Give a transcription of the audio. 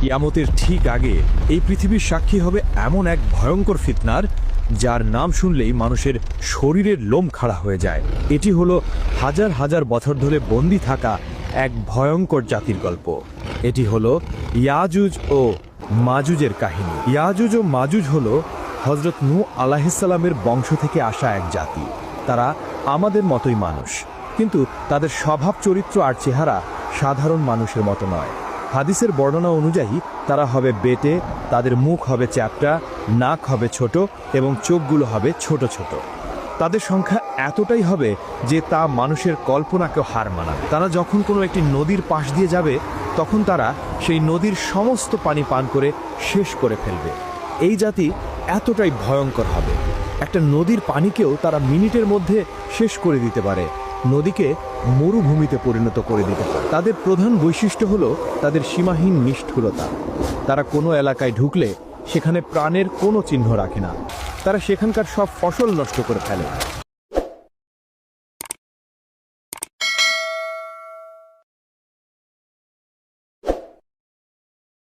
কিয়ামতের ঠিক আগে এই পৃথিবীর সাক্ষী হবে এমন এক ভয়ঙ্কর ফিতনার, যার নাম শুনলেই মানুষের শরীরের লোম খাড়া হয়ে যায়। এটি হলো হাজার হাজার বছর ধরে বন্দি থাকা এক ভয়ঙ্কর জাতির গল্প। এটি হলো ইয়াজুজ ও মাজুজের কাহিনী। ইয়াজুজ ও মাজুজ হলো হজরত নু আলাহিসাল্লামের বংশ থেকে আসা এক জাতি। তারা আমাদের মতোই মানুষ। কিন্তু তাদের স্বভাব চরিত্র আর চেহারা সাধারণ মানুষের মতো নয়। হাদিসের বর্ণনা অনুযায়ী, তারা হবে বেটে, তাদের মুখ হবে চ্যাপটা, নাক হবে ছোট এবং চোখগুলো হবে ছোট ছোট। তাদের সংখ্যা এতটাই হবে যে তা মানুষের কল্পনাকেও হার মানাবে। তারা যখন কোনো একটি নদীর পাশ দিয়ে যাবে, তখন তারা সেই নদীর সমস্ত পানি পান করে শেষ করে ফেলবে। এই জাতি এতটাই ভয়ঙ্কর হবে। একটা নদীর পানিকেও তারা মিনিটের মধ্যে শেষ করে দিতে পারে। নদীকে মরুভূমিতে পরিণত করে দিতে তাদের প্রধান বৈশিষ্ট্য হল তাদের সীমাহীন নিষ্ঠুরতা। তারা কোনো এলাকায় ঢুকলে সেখানে প্রাণের কোনো চিহ্ন রাখে না। তারা সেখানকার সব ফসল নষ্ট করে ফেলে।